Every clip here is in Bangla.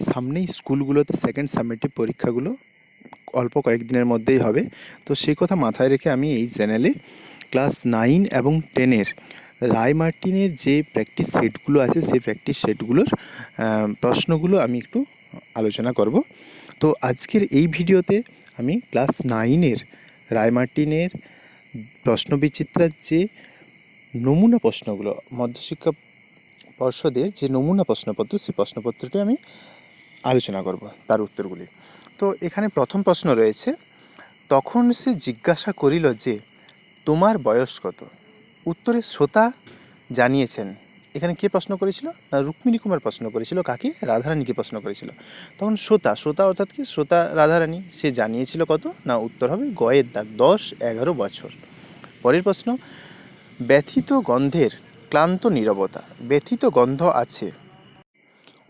সামনেই স্কুলগুলোতে সেকেন্ড সামেটিভ পরীক্ষাগুলো অল্প কয়েকদিনের মধ্যেই হবে। তো সেই কথা মাথায় রেখে আমি এই চ্যানেলে ক্লাস নাইন এবং টেনের রায় মার্টিনের যে প্র্যাকটিস সেটগুলো আছে, সেই প্র্যাকটিস সেটগুলোর প্রশ্নগুলো আমি একটু আলোচনা করব। তো আজকের এই ভিডিওতে আমি ক্লাস নাইনের রায় মার্টিনের প্রশ্নবিচিত্রার যে নমুনা প্রশ্নগুলো, মধ্যশিক্ষা পর্ষদের যে নমুনা প্রশ্নপত্র, সেই প্রশ্নপত্রটি আমি আলোচনা করব তার উত্তরগুলি। তো এখানে প্রথম প্রশ্ন রয়েছে, তখন সে জিজ্ঞাসা করিল যে, তোমার বয়স কত? উত্তরে শ্রোতা জানিয়েছেন, এখানে কে প্রশ্ন করেছিল? না, রুক্মিণী কুমার প্রশ্ন করেছিল, কাকে রাধারানীকে প্রশ্ন করেছিল। তখন শ্রোতা শ্রোতা অর্থাৎ কি? শ্রোতা রাধারানী, সে জানিয়েছিল কত? না, উত্তর হবে গয়ের দাগ, দশ, এগারো বছর। পরের প্রশ্ন, ব্যথিত গন্ধের ক্লান্ত নীরবতা, ব্যথিত গন্ধ আছে?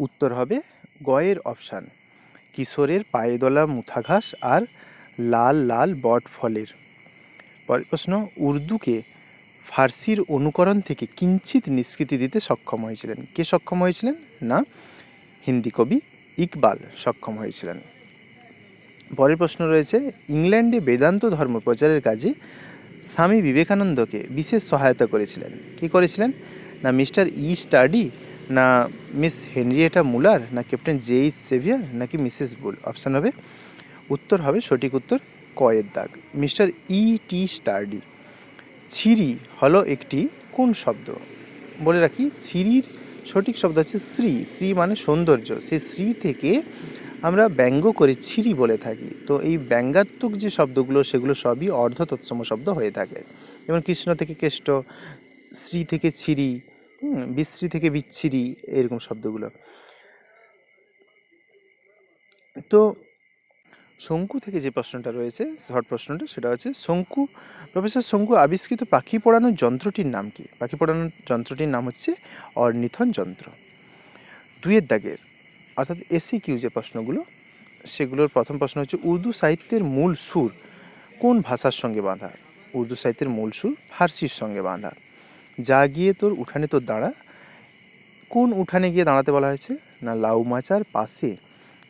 উত্তর হবে গয়ের অপশান, কিশোরের পায়ে দোলা মুথাঘাস আর লাল লাল বট ফলের। পরের প্রশ্ন, উর্দুকে ফার্সির অনুকরণ থেকে কিঞ্চিত নিষ্কৃতি দিতে সক্ষম হয়েছিলেন। কে সক্ষম হয়েছিলেন? না, হিন্দি কবি ইকবাল সক্ষম হয়েছিলেন। পরের প্রশ্ন রয়েছে, ইংল্যান্ডে বেদান্ত ধর্ম প্রচারের কাজে স্বামী বিবেকানন্দকে বিশেষ সহায়তা করেছিলেন। কি করেছিলেন? না, মিস্টার ই স্টাডি না মিস হেনরিয়েটা মুলার, না ক্যাপ্টেন জেইস সেভিয়ার, নাকি মিসেস বুল? অপশান হবে, উত্তর হবে সঠিক উত্তর, কয়ের দাগ। মিস্টার ই টি স্টাডি ছিরি হলো একটি কোন শব্দ? বলে রাখি, ছিরির সঠিক শব্দ হচ্ছে শ্রী। শ্রী মানে সৌন্দর্য। সেই শ্রী থেকে আমরা ব্যঙ্গ করে ছিরি বলে থাকি। তো এই ব্যঙ্গাত্মক যে শব্দগুলো, সেগুলো সবই অর্ধ তৎসম শব্দ হয়ে থাকে। যেমন কৃষ্ণ থেকে কেষ্ট, শ্রী থেকে ছিরি হুম, বিশ্রী থেকে বিচ্ছিরি এরকম শব্দগুলো। তো শঙ্কু থেকে যে প্রশ্নটা রয়েছে শর্ট প্রশ্নটা সেটা হচ্ছে শঙ্কু প্রফেসর শঙ্কু আবিষ্কৃত পাখি পড়ানোর যন্ত্রটির নাম কি? পাখি পড়ানোর যন্ত্রটির নাম হচ্ছে অর্নিথন যন্ত্র। দুইয়ের দাগের অর্থাৎ এসি কিউ যে প্রশ্নগুলো সেগুলোর প্রথম প্রশ্ন হচ্ছে উর্দু সাহিত্যের মূল সুর কোন ভাষার সঙ্গে বাঁধা? উর্দু সাহিত্যের মূল সুর ফার্সির সঙ্গে বাঁধা। যা গিয়ে তোর উঠানে তোর দাঁড়া। কোন উঠানে গিয়ে দাঁড়াতে বলা হয়েছে? না লাউমাচার পাশে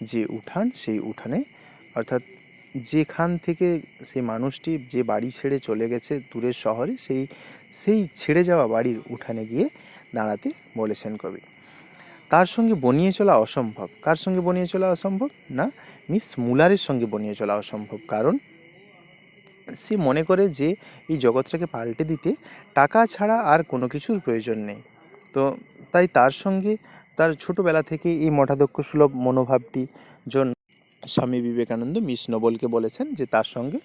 যে উঠান, সেই উঠানে। অর্থাৎ যেখান থেকে সেই মানুষটি যে বাড়ি ছেড়ে চলে গেছে দূরের শহরে, সেই সেই ছেড়ে যাওয়া বাড়ির উঠানে গিয়ে দাঁড়াতে বলেছেন কবি। তার সঙ্গে বনিয়ে চলা অসম্ভব? কার সঙ্গে বনিয়ে চলা অসম্ভব? না, মিস মুলারের সঙ্গে বনিয়ে চলা অসম্ভব। কারণ সে মনে করে যে এই জগৎটাকে পাল্টে দিতে টাকা ছাড়া আর কোনো কিছুর প্রয়োজন নেই। তো তাই তার সঙ্গে তার ছোটোবেলা থেকে এই মঠাধ্যক্ষ সুলভ মনোভাবটি জন্য স্বামী বিবেকানন্দ মিস নোবেলকে বলেছেন যে তার সঙ্গে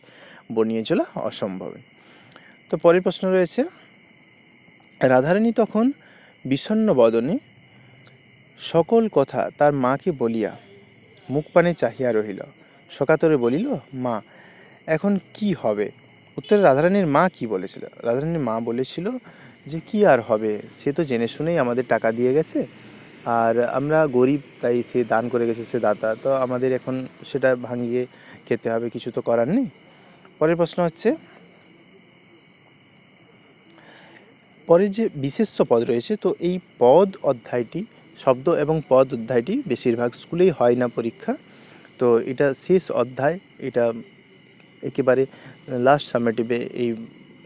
বনিয়ে চলা অসম্ভব। তো পরের প্রশ্ন রয়েছে, রাধারানী তখন বিষণ্ন বদনে সকল কথা তার মাকে বলিয়া মুখ পানে চাহিয়া রহিল। সকাতরে বলিল, মা এখন কি হবে? উত্তরে রাধারানীর মা কি বলেছিল? রাধারানীর মা বলেছিল যে, কি আর হবে? সে তো জেনে শুনেই আমাদের টাকা দিয়ে গেছে। আর আমরা গরিব, তাই সে দান করে গেছে, সে দাতা। তো আমাদের এখন সেটা ভাঙিয়ে খেতে হবে, কিছু তো করার নেই। পরের প্রশ্ন হচ্ছে, পরের যে বিশেষ্য পদ রয়েছে, তো এই পদ অধ্যায়টি, শব্দ এবং পদ অধ্যায়টি বেশিরভাগ স্কুলেই হয় না পরীক্ষা। তো এটা শেষ অধ্যায়, এটা একেবারে লাস্ট সামেটিভে এই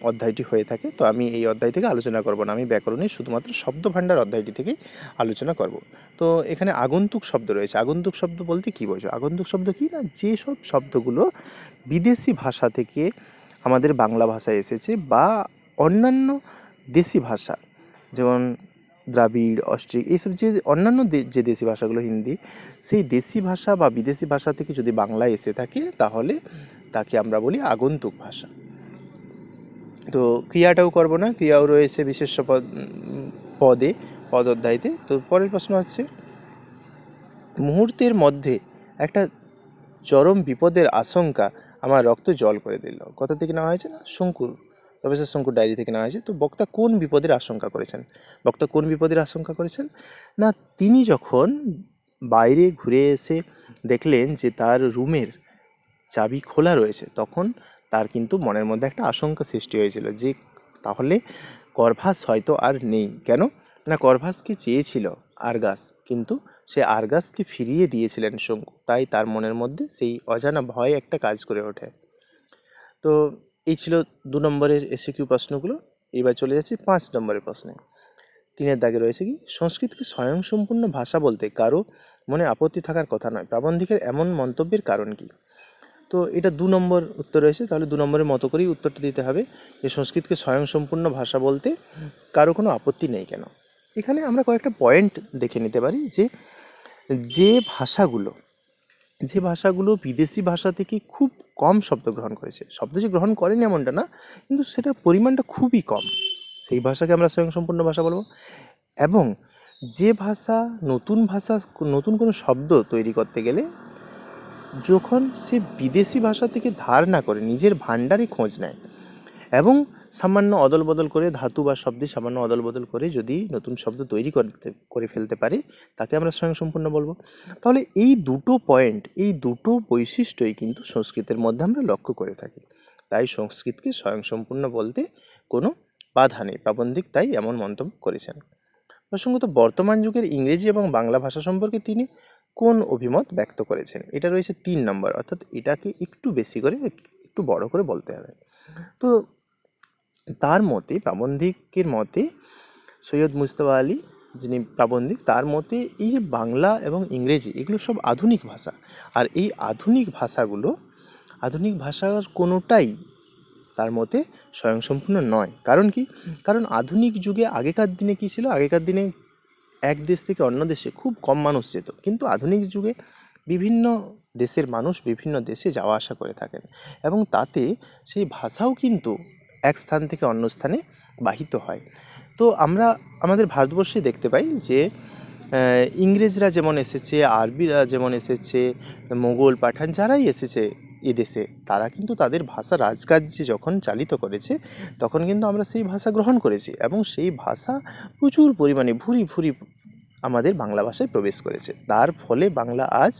অধ্যায়টি হয়ে থাকে। তো আমি এই অধ্যায় থেকে আলোচনা করব না। আমি ব্যাকরণে শুধুমাত্র শব্দ ভাণ্ডার অধ্যায়টি থেকেই আলোচনা করব। তো এখানে আগন্তুক শব্দ রয়েছে। আগন্তুক শব্দ বলতে কী বোঝো? আগন্তুক শব্দ কি না? যেসব শব্দগুলো বিদেশি ভাষা থেকে আমাদের বাংলা ভাষায় এসেছে বা অন্যান্য দেশি ভাষা, যেমন দ্রাবিড় অস্ট্রিক এইসব যে অন্যান্য যে দেশি ভাষাগুলো হিন্দি, সেই দেশি ভাষা বা বিদেশি ভাষা থেকে যদি বাংলায় এসে থাকে, তাহলে তাকে আমরা বলি আগন্তুক ভাষা। তো ক্রিয়াটাও করব না, ক্রিয়াও রয়েছে বিশেষ পদ, পদে পদ অধ্যায়তে তো পরের প্রশ্ন হচ্ছে, মুহূর্তের মধ্যে একটা চরম বিপদের আশঙ্কা আমার রক্ত জল করে দিল। কোথা থেকে নেওয়া হয়েছে না? শঙ্কুর প্রফেসর শঙ্কুর ডায়েরি থেকে নেওয়া হয়েছে। তো বক্তা কোন বিপদের আশঙ্কা করেছেন? বক্তা কোন বিপদের আশঙ্কা করেছেন? না, তিনি যখন বাইরে ঘুরে এসে দেখলেন যে তার রুমের চাবি খোলা রয়েছে, তখন তার কিন্তু মনের মধ্যে একটা আশঙ্কা সৃষ্টি হয়েছিল যে তাহলে করভাস হয়তো আর নেই। কেন? না, করভাসকে চেয়েছিল আরগাস, কিন্তু সে আরগাসকে ফিরিয়ে দিয়েছিলেন শঙ্কু। তাই তার মনের মধ্যে সেই অজানা ভয় একটা কাজ করে ওঠে। তো এই ছিল দু নম্বরের এসিকিউ প্রশ্নগুলো। এবার চলে যাচ্ছি পাঁচ নম্বরের প্রশ্নে। তিনের দাগে রয়েছে কি, সংস্কৃতকে স্বয়ংসম্পূর্ণ ভাষা বলতে কারও মনে আপত্তি থাকার কথা নয়, প্রাবন্ধিকের এমন মন্তব্যের কারণ কি? তো এটা দু নম্বর উত্তর রয়েছে, তাহলে দু নম্বরের মতো করেই উত্তরটা দিতে হবে যে সংস্কৃতকে স্বয়ংসম্পূর্ণ ভাষা বলতে কারও কোনো আপত্তি নেই কেন? এখানে আমরা কয়েকটা পয়েন্ট দেখে নিতে পারি যে যে ভাষাগুলো যে ভাষাগুলো বিদেশি ভাষা থেকে খুব কম শব্দ গ্রহণ করেছে। শব্দ যে গ্রহণ করেনি এমনটা না, কিন্তু সেটার পরিমাণটা খুবই কম। সেই ভাষাকে আমরা স্বয়ংসম্পূর্ণ ভাষা বলব। এবং যে ভাষা, নতুন ভাষা, নতুন কোনো শব্দ তৈরি করতে গেলে যখন সে বিদেশি ভাষা থেকে ধার না করে, নিজের ভাণ্ডারে খোঁজ নেয় এবং সামান্য অদল বদল করে ধাতু বা শব্দে সামান্য অদল বদল করে যদি নতুন শব্দ তৈরি করতে, করে ফেলতে পারে, তাকে আমরা স্বয়ংসম্পূর্ণ বলব। তাহলে এই দুটো পয়েন্ট এই দুটো বৈশিষ্ট্যই কিন্তু সংস্কৃতের মধ্যে আমরা লক্ষ্য করে থাকি। তাই সংস্কৃতকে স্বয়ংসম্পূর্ণ বলতে কোনো বাধা নেই, প্রাবন্ধিক তাই এমন মন্তব্য করেছেন। প্রসঙ্গত বর্তমান যুগের ইংরেজি এবং বাংলা ভাষা সম্পর্কে তিনি কোন অভিমত ব্যক্ত করেছেন? এটা রয়েছে তিন নম্বর, অর্থাৎ এটাকে একটু বেশি করে, একটু বড় করে বলতে হবে। তো তার মতে, প্রাবন্ধিকের মতে, সৈয়দ মুস্তফা আলী, যিনি প্রাবন্ধিক, তার মতে এই যে বাংলা এবং ইংরেজি, এগুলো সব আধুনিক ভাষা। আর এই আধুনিক ভাষাগুলো, আধুনিক ভাষার কোনোটাই তার মতে স্বয়ংসম্পূর্ণ নয়। কারণ কি? কারণ আধুনিক যুগে আগেকার দিনে কী ছিল? আগেকার দিনে এক দেশ থেকে অন্য দেশে খুব কম মানুষ যেত। কিন্তু আধুনিক যুগে বিভিন্ন দেশের মানুষ বিভিন্ন দেশে যাওয়া আসা করে থাকেন। এবং তাতে সেই ভাষাও কিন্তু এক স্থান থেকে অন্য স্থানে বাহিত হয়। তো আমরা আমাদের ভারতবর্ষে দেখতে পাই যে ইংরেজরা যেমন এসেছে, আরবিরা যেমন এসেছে, মোগল পাঠান যারাই এসেছে এদেশে, তারা কিন্তু তাদের ভাষা রাজকার্যে যখন চালিত করেছে, তখন কিন্তু আমরা সেই ভাষা গ্রহণ করেছি এবং সেই ভাষা প্রচুর পরিমাণে ভুরি ভুরি আমাদের বাংলা ভাষায় প্রবেশ করেছে। তার ফলে বাংলা আজ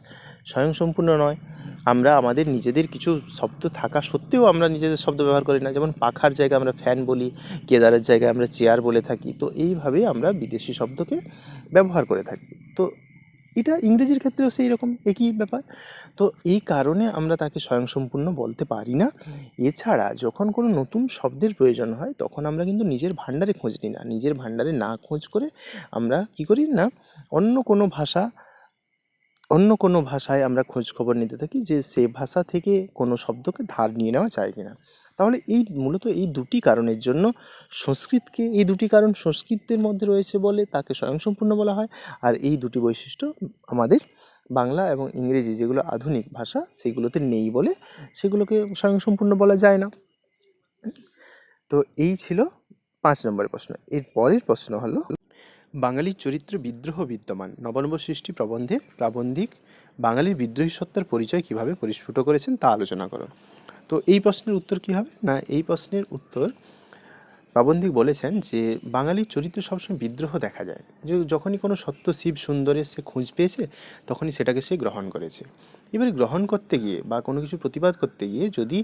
স্বয়ংসম্পূর্ণ নয়। আমরা আমাদের নিজেদের কিছু শব্দ থাকা সত্ত্বেও আমরা নিজেদের শব্দ ব্যবহার করি না। যেমন পাখার জায়গায় আমরা ফ্যান বলি, কেদারের জায়গায় আমরা চেয়ার বলে থাকি। তো এইভাবে আমরা বিদেশি শব্দকে ব্যবহার করে থাকি। তো এটা ইংরেজির ক্ষেত্রেও সেই রকম একই ব্যাপার। তো এই কারণে আমরা তাকে স্বয়ংসম্পূর্ণ বলতে পারি না। এছাড়া যখন কোনো নতুন শব্দের প্রয়োজন হয়, তখন আমরা কিন্তু নিজের ভাণ্ডারে খোঁজ নিই না। নিজের ভাণ্ডারে না খোঁজ করে আমরা কি করি না, অন্য কোনো ভাষা অন্য কোনো ভাষায় আমরা খোঁজ খবর নিতে থাকি যে সে ভাষা থেকে কোনো শব্দকে ধার নিয়ে নেওয়া যায় কিনা। তাহলে এই মূলত এই দুটি কারণের জন্য সংস্কৃতকে, এই দুটি কারণ সংস্কৃতের মধ্যে রয়েছে বলে তাকে স্বয়ংসম্পূর্ণ বলা হয়। আর এই দুটি বৈশিষ্ট্য আমাদের বাংলা এবং ইংরেজি যেগুলো আধুনিক ভাষা সেগুলোতে নেই বলে সেগুলোকে স্বয়ংসম্পূর্ণ বলা যায় না। তো এই ছিল পাঁচ নম্বরের প্রশ্ন। এর পরের প্রশ্ন হলো বাঙালির চরিত্র বিদ্রোহ বিদ্যমান। নবনব সৃষ্টি প্রবন্ধে প্রাবন্ধিক বাঙালির বিদ্রোহী সত্তার পরিচয় কীভাবে পরিস্ফুট করেছেন তা আলোচনা করো। তো এই প্রশ্নের উত্তর কী হবে? না, এই প্রশ্নের উত্তর প্রাবন্ধিক বলেছেন যে বাঙালির চরিত্রে সবসময় বিদ্রোহ দেখা যায়। যে যখনই কোনো সত্য শিব সুন্দরের সে খোঁজ পেয়েছে, তখনই সেটাকে সে গ্রহণ করেছে। এবারে গ্রহণ করতে গিয়ে বা কোনো কিছু প্রতিবাদ করতে গিয়ে যদি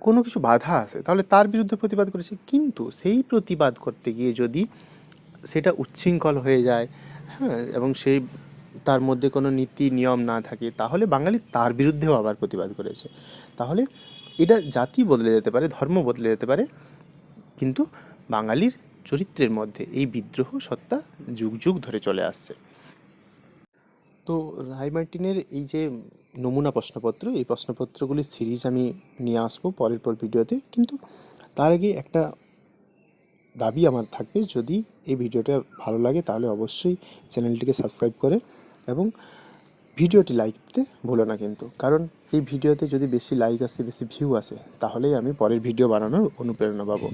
কোনো কিছু বাধা আসে, তাহলে তার বিরুদ্ধে প্রতিবাদ করেছে। কিন্তু সেই প্রতিবাদ করতে গিয়ে যদি সেটা উচ্ছৃঙ্খল হয়ে যায় হ্যাঁ এবং সেই, তার মধ্যে কোনো নীতি, নিয়ম না থাকে, তাহলে বাঙালি তার বিরুদ্ধেও আবার প্রতিবাদ করেছে। তাহলে এটা জাতি বদলে যেতে পারে, ধর্ম বদলে যেতে পারে, কিন্তু বাঙালির চরিত্রের মধ্যে এই বিদ্রোহ সত্তা যুগ যুগ ধরে চলে আসছে। তো রায় মার্টিনের এই যে নমুনা প্রশ্নপত্র, এই প্রশ্নপত্রগুলির সিরিজ আমি নিয়ে আসব পরের পর ভিডিওতে, কিন্তু তার আগে একটা দাবি আমার থাকবে। যদি এই ভিডিওটা ভালো লাগে, তাহলে অবশ্যই চ্যানেলটিকে সাবস্ক্রাইব করে এবং ভিডিওটি লাইক দিতে ভুলো না কিন্তু। কারণ এই ভিডিওতে যদি বেশি লাইক আসে, বেশি ভিউ আসে, তাহলেই আমি পরের ভিডিও বানানোর অনুপ্রেরণা পাবো।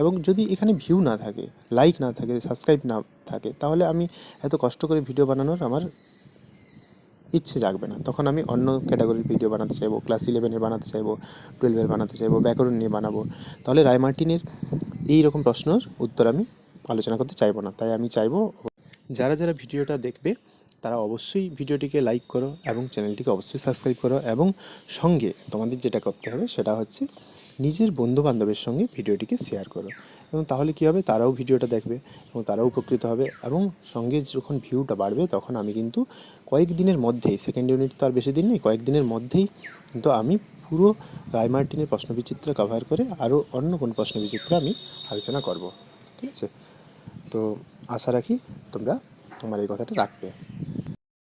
এবং যদি এখানে ভিউ না থাকে, লাইক না থাকে, সাবস্ক্রাইব না থাকে, তাহলে আমি এত কষ্ট করে ভিডিও বানানোর আমার ইচ্ছে জাগবে না। তখন আমি অন্য ক্যাটাগরির ভিডিও বানাতে চাইব, ক্লাস ইলেভেনের বানাতে চাইব, টুয়েলভের বানাতে চাইব, ব্যাকরণ নিয়ে বানাবো। তাহলে রায় মার্টিনের এই রকম প্রশ্নের উত্তর আমি আলোচনা করতে চাইব না, তাই আমি চাইব যারা যারা ভিডিওটা দেখবে, তারা অবশ্যই ভিডিওটিকে লাইক করো এবং চ্যানেলটিকে অবশ্যই সাবস্ক্রাইব করো এবং সঙ্গে তোমাদের যেটা করতে হবে সেটা হচ্ছে নিজের বন্ধু বান্ধবের সঙ্গে ভিডিওটিকে শেয়ার করো। এবং তাহলে কী হবে? তারাও ভিডিওটা দেখবে এবং তারাও উপকৃত হবে এবং সঙ্গে যখন ভিউটা বাড়বে তখন আমি কিন্তু কয়েক দিনের মধ্যেই, সেকেন্ড ইউনিট তো আর বেশি দিন নেই কয়েক দিনের মধ্যেই কিন্তু আমি পুরো রায় মার্টিনের প্রশ্নবিচিত্র কভার করে আরও অন্য কোনো প্রশ্নবিচিত্র আমি আলোচনা করব। ঠিক আছে? তো আশা রাখি তোমরা তোমার এই কথাটা রাখবে।